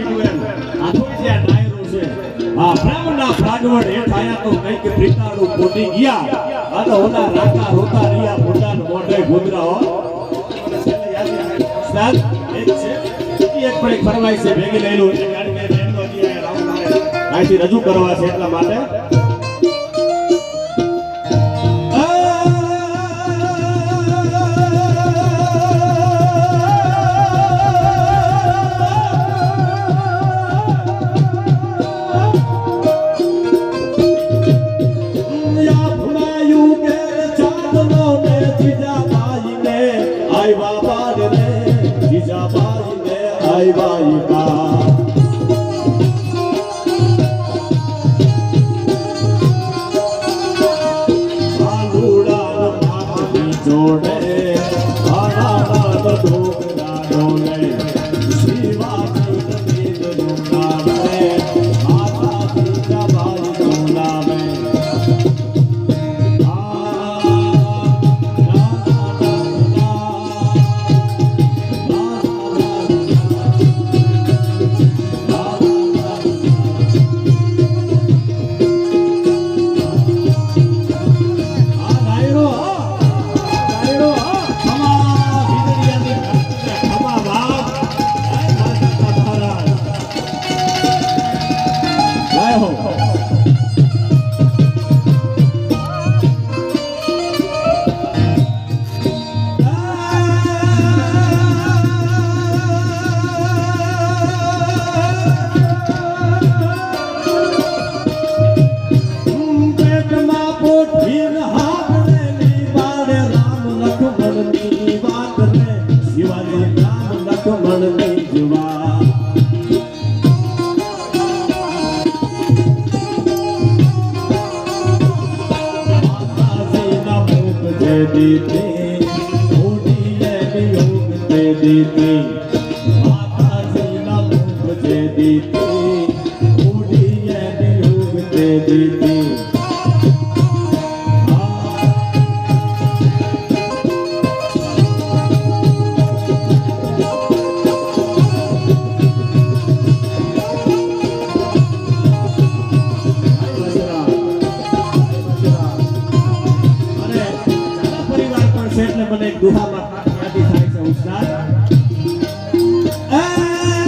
એમ આ બ્રાહ્મણના ભાગવડ હેઠ આયા તો કંઈક પ્રીતાળું ગયા. આ તો ઓલા રાકા રોતા રહ્યા મોઢાને મોઢે ગુદરા હો. ઉસ્તાદ, એક છે. એક છે. ભેગી લઈ એટલે કારણ કે રજૂ કરવા છે એટલા માટે. ભુલાયું વાત રે શિવાજી રામ લક્ષ્મણની જુવા দিতে উঠিলে ডুবতে দিতে দিতে উঠিয়ে ডুবতে দিতে। Duha Makmak Nabi Said Ustaz